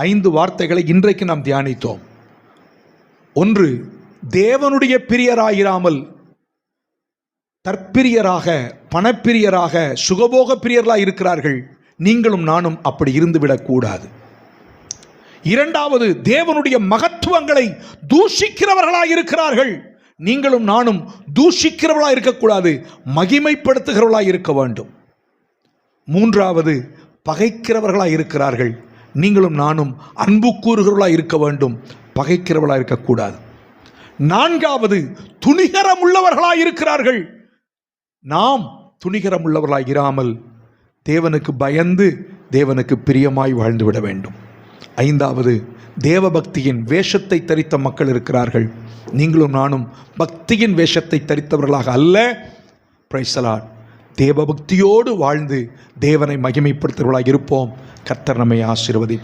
ஐந்து வார்த்தைகளை இன்றைக்கு நாம் தியானித்தோம். ஒன்று தேவனுடைய பிரியராயிராமல் தற்பிரியராக பணப்பிரியராக சுகபோக பிரியர்களாக இருக்கிறார்கள். நீங்களும் நானும் அப்படி இருந்துவிடக்கூடாது இரண்டாவது தேவனுடைய மகத்துவங்களை தூஷிக்கிறவர்களாக இருக்கிறார்கள். நீங்களும் நானும் தூஷிக்கிறவர்களாக இருக்கக்கூடாது. மகிமைப்படுத்துகிறவர்களாக இருக்க வேண்டும். மூன்றாவது பகைக்கிறவர்களாக இருக்கிறார்கள். நீங்களும் நானும் அன்பு கூறுகிறவளாக இருக்க வேண்டும். பகைக்கிறவளாக இருக்கக்கூடாது. நான்காவது துணிகரம் உள்ளவர்களாக இருக்கிறார்கள். நாம் துணிகரம் உள்ளவர்களாக இராமல் தேவனுக்கு பயந்து தேவனுக்கு பிரியமாய் வாழ்ந்து விட வேண்டும். ஐந்தாவது தேவபக்தியின் வேஷத்தை தரித்த மக்கள் இருக்கிறார்கள். நீங்களும் நானும் பக்தியின் வேஷத்தை தரித்தவர்களாக அல்ல. பிரைசலாட் தேவபக்தியோடு வாழ்ந்து தேவனை மகிமைப்படுத்துகிறவர்களாக இருப்போம். கர்த்தர் நம்மை ஆசீர்வதி